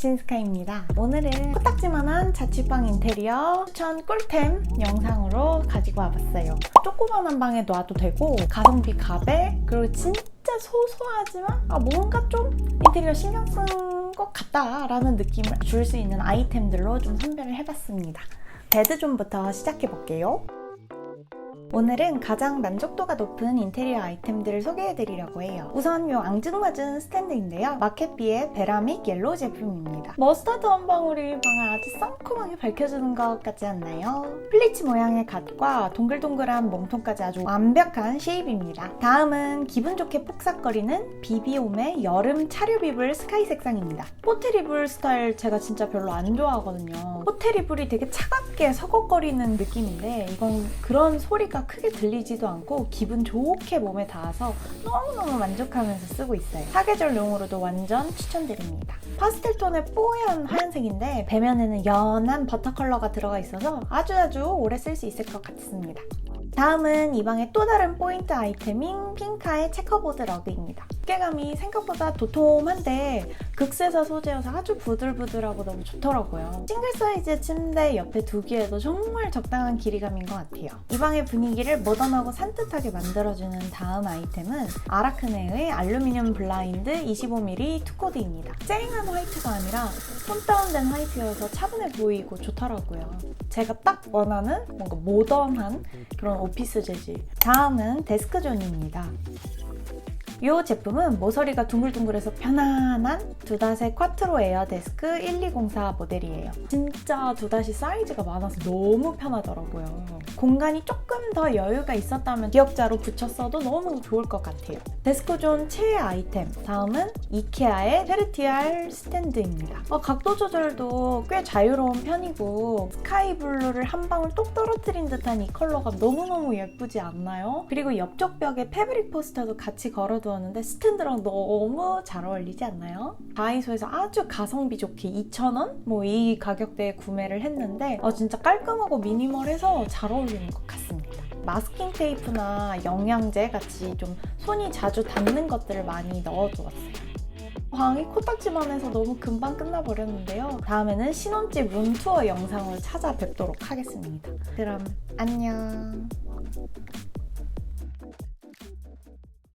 스카입니다. 오늘은 코딱지만한 자취방 인테리어 추천 꿀템 영상으로 가지고 와봤어요. 조그만한 방에 놔도 되고 가성비 가배 그리고 진짜 소소하지만 아 뭔가 좀 인테리어 신경 쓴것 같다라는 느낌을 줄 수 있는 아이템들로 좀 선별을 해봤습니다. 베드 존부터 시작해볼게요. 오늘은 가장 만족도가 높은 인테리어 아이템들을 소개해드리려고 해요. 우선 이 앙증맞은 스탠드인데요. 마켓비의 베라믹 옐로우 제품입니다. 머스타드 한 방울이 방을 아주 상큼하게 밝혀주는 것 같지 않나요? 플리츠 모양의 갓과 동글동글한 몸통까지 아주 완벽한 쉐입입니다. 다음은 기분 좋게 폭삭거리는 비비홈의 여름 차류비블 스카이 색상입니다. 호텔이불 스타일 제가 진짜 별로 안 좋아하거든요. 호텔이불이 되게 차갑게 서걱거리는 느낌인데 이건 그런 소리가 크게 들리지도 않고 기분 좋게 몸에 닿아서 너무너무 만족하면서 쓰고 있어요. 사계절용으로도 완전 추천드립니다. 파스텔 톤의 뽀얀 하얀색인데 배면에는 연한 버터 컬러가 들어가 있어서 아주 아주 오래 쓸 수 있을 것 같습니다. 다음은 이 방의 또 다른 포인트 아이템인 핑카의 체커보드 러그입니다. 두께감이 생각보다 도톰한데 극세사 소재여서 아주 부들부들하고 너무 좋더라고요. 싱글 사이즈 침대 옆에 두기에도 정말 적당한 길이감인 것 같아요. 이 방의 분위기를 모던하고 산뜻하게 만들어주는 다음 아이템은 아라크네의 알루미늄 블라인드 25mm 투코드입니다. 쨍한 화이트가 아니라 톤 다운된 화이트여서 차분해 보이고 좋더라고요. 제가 딱 원하는 뭔가 모던한 그런 오피스 재질. 다음은 데스크존입니다. 이 제품은 모서리가 둥글둥글해서 편안한 두닷의 쿼트로 에어 데스크 1204 모델이에요. 진짜 두닷이 사이즈가 많아서 너무 편하더라고요. 공간이 조금 더 여유가 있었다면 기역자로 붙였어도 너무 좋을 것 같아요. 데스크존 최애 아이템. 다음은 이케아의 페르티알 스탠드입니다. 어, 각도 조절도 꽤 자유로운 편이고 스카이 블루를 한 방울 똑 떨어뜨린 듯한 이 컬러가 너무너무 예쁘지 않나요? 그리고 옆쪽 벽에 패브릭 포스터도 같이 걸어 두었는데 스탠드랑 너무 잘 어울리지 않나요? 다이소에서 아주 가성비 좋게 2,000원? 뭐 이 가격대에 구매를 했는데 어, 진짜 깔끔하고 미니멀해서 잘 어울리는 것 같습니다. 마스킹 테이프나 영양제 같이 좀 손이 자주 닿는 것들을 많이 넣어두었어요. 방이 코딱지만 해서 너무 금방 끝나버렸는데요. 다음에는 신혼집 룸투어 영상으로 찾아뵙도록 하겠습니다. 그럼 안녕.